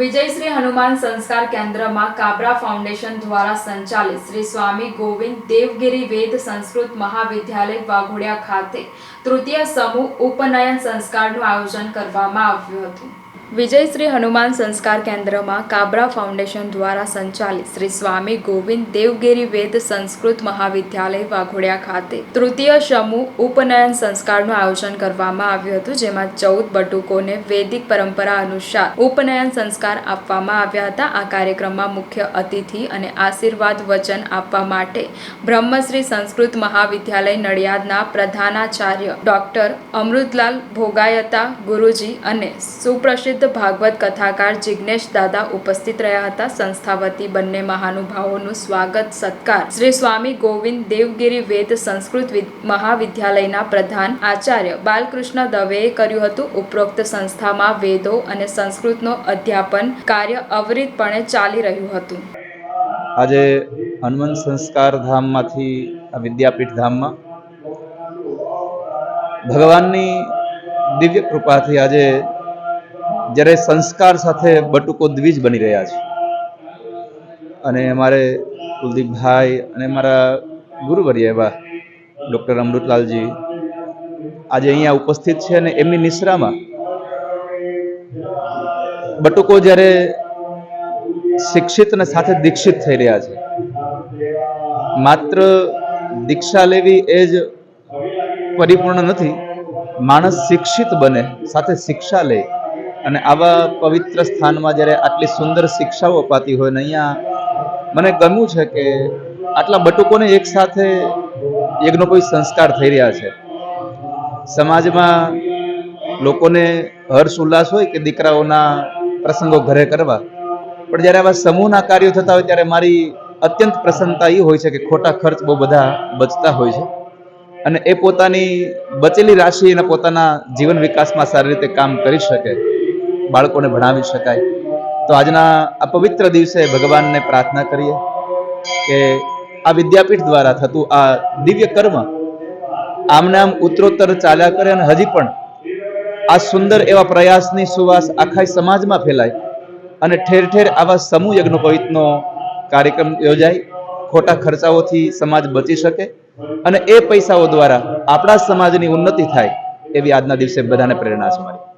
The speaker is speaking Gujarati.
વિજય શ્રી હનુમાન સંસ્કાર કેન્દ્રમાં કાબરા ફાઉન્ડેશન દ્વારા સંચાલિત શ્રી સ્વામી ગોવિંદ દેવગિરી વેદ સંસ્કૃત મહાવિદ્યાલય વાઘોડિયા ખાતે તૃતીય સમૂહ ઉપનયન સંસ્કારનું આયોજન કરવામાં આવ્યું હતું. વિજય શ્રી હનુમાન સંસ્કાર કેન્દ્રમાં કાબરા ફાઉન્ડેશન દ્વારા સંચાલિત શ્રી સ્વામી ગોવિંદ દેવગીરી વેદ સંસ્કૃત મહાવિદ્યાલય વાઘોડિયા ખાતે તૃતીય સમૂહ ઉપનયન સંસ્કારનું આયોજન કરવામાં આવ્યું હતું, જેમાં ચૌદ બટુકોને વૈદિક પરંપરા અનુસાર ઉપનયન સંસ્કાર આપવામાં આવ્યા હતા. આ કાર્યક્રમમાં મુખ્ય અતિથિ અને આશીર્વાદ વચન આપવા માટે બ્રહ્મશ્રી સંસ્કૃત મહાવિદ્યાલય નડિયાદના પ્રધાનાચાર્ય ડોક્ટર અમૃતલાલ ભોગાયતા ગુરુજી અને સુપ્રસિદ્ધ ભાગવત કથાકાર જિજ્ઞેશ દાદા ઉપસ્થિત રહ્યા હતા. સંસ્થા વતી બંને મહાનુભાવોનું સ્વાગત, સત્કાર. શ્રી સ્વામી ગોવિંદ દેવગીરી વેદ સંસ્કૃત મહાવિદ્યાલયના પ્રધાન આચાર્ય બાલકૃષ્ણ દવેએ કર્યું હતું. ઉપરોક્ત સંસ્થામાં વેદો અને સંસ્કૃતનો અધ્યાપન કાર્ય અવિરતપણે ચાલી રહ્યું હતું. આજે હનુમાન સંસ્કાર ધામમાંથી વિદ્યાપીઠ ધામમાં ભગવાનની દિવ્ય કૃપાથી આજે જ્યારે સંસ્કાર સાથે બટુકો દ્વિજ બની રહ્યા છે. અને અમારે કુલદીપભાઈ અને મારા ગુરુવર્ય એવા ડૉક્ટર અમૃતલાલજી આજે અહીંયા ઉપસ્થિત છે અને એમની નિશ્રામાં બટુકો જ્યારે શિક્ષિત અને સાથે દીક્ષિત થઈ રહ્યા છે. માત્ર દીક્ષા લેવી એ જ પરિપૂર્ણ નથી, માણસ શિક્ષિત બને, સાથે શિક્ષા લે. અને આવા પવિત્ર સ્થાનમાં જ્યારે આટલી સુંદર શિક્ષાઓ અપાતી હોય ને અહીંયા મને ગમ્યું છે કે આટલા બટુકોને એક સાથે કોઈ સંસ્કાર થઈ રહ્યા છે. સમાજમાં લોકોને હર્ષ ઉલ્લાસ હોય કે દીકરાઓના પ્રસંગો ઘરે કરવા. પણ જ્યારે આવા સમૂહના કાર્યો થતા હોય ત્યારે મારી અત્યંત પ્રસન્નતા એ હોય છે કે ખોટા ખર્ચ બહુ બધા બચતા હોય છે. અને એ પોતાની બચેલી રાશિ અને પોતાના જીવન વિકાસમાં સારી રીતે કામ કરી શકે. બાળકોને ભણાવી શકાય. તો આજના આ પવિત્ર દિવસે ભગવાનને પ્રાર્થના કરીએ કે આ વિદ્યાપીઠ દ્વારા થતું આ દિવ્ય કર્મ આમને આમ ઉત્તરોત્તર ચાલ્યા કરે અને હજી પણ આ સુંદર એવા પ્રયાસની સુવાસ આખા સમાજમાં ફેલાય અને ઠેર ઠેર આવા સમૂહ યજ્ઞોપવિતનો કાર્યક્રમ યોજાય. ખોટા ખર્ચાઓથી સમાજ બચી શકે અને એ પૈસાઓ દ્વારા આપણા સમાજની ઉન્નતિ થાય એવી આજના દિવસે બધાને પ્રેરણા છે મારી.